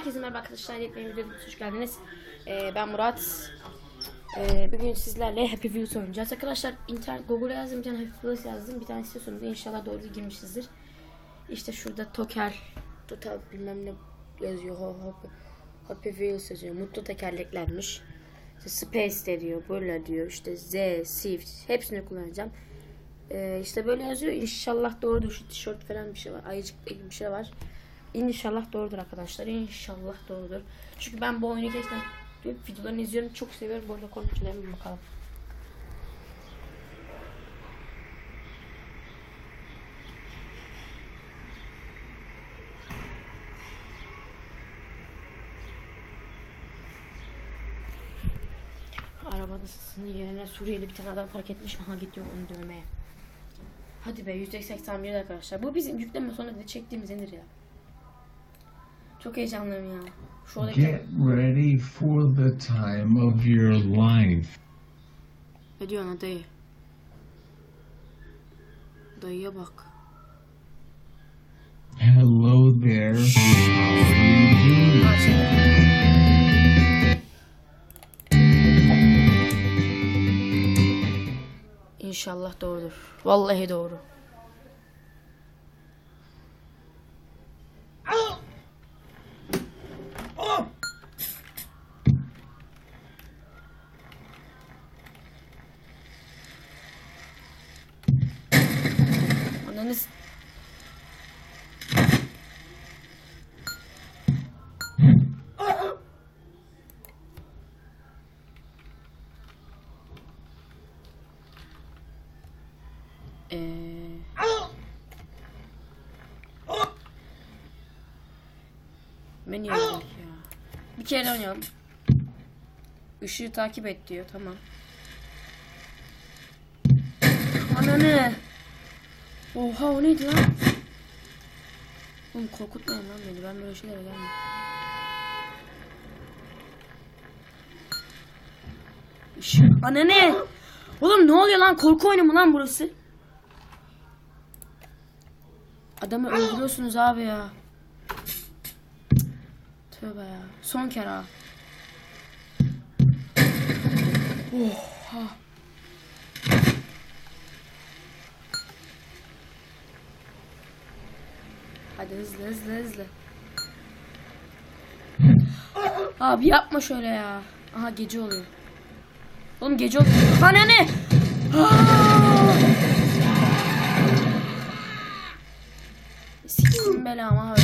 Herkese merhaba arkadaşlar. Yepyeni videoya hoş geldiniz. Ee, ben Murat. Ee, bugün sizlerle Happy Wheels oynayacağız. Arkadaşlar internet Google'a yazdım bir tane Happy Wheels yazdım. Bir tane istiyorsanız inşallah doğru girmişizdir. İşte şurada Toker Total bilmem ne yazıyor. Happy, Happy Wheels yazıyor. Mutlu tekerleklermiş. İşte Space de diyor. Böyle diyor. İşte Z, Shift hepsini kullanacağım. Ee, işte böyle yazıyor. İnşallah doğrudur. Şu tişört falan bir şey var. Ayıcık bir şey var. İnşallah doğrudur arkadaşlar. İnşallah doğrudur. Çünkü ben bu oyunu gerçekten videolarını izliyorum. Çok seviyorum. Bu arada bir bakalım. Arabasının yerine Suriyeli bir tane adam fark etmiş. Aha gidiyor onu dövmeye. Hadi be 181 arkadaşlar. Bu bizim yükleme sonra da çektiğimiz enir ya. Çok heyecanlıyım ya. Şu Get ready for the time of your life. ne diyor ana dayı? Dayıya bak. Hello there. How are you Ha, doing? şey. İnşallah doğrudur. Vallahi doğru. Ananız Ee... Menü yazıyor ya. Bir kere oynayalım. Işığı takip et diyor. Tamam. Ananı. Oha o neydi lan? Oğlum korkutmayın lan beni. Ben böyle şeylere gelmem. Işık. Ananı. Oğlum ne oluyor lan? Korku oyunu mu lan burası? Adamı öldürüyorsunuz abi ya. Tövbe ya. Son kere ha. Oha. Hadi hızlı hızlı hızlı. Abi yapma şöyle ya. Aha gece oluyor. Oğlum gece oluyor. Ana ne? Siktim belamı abi.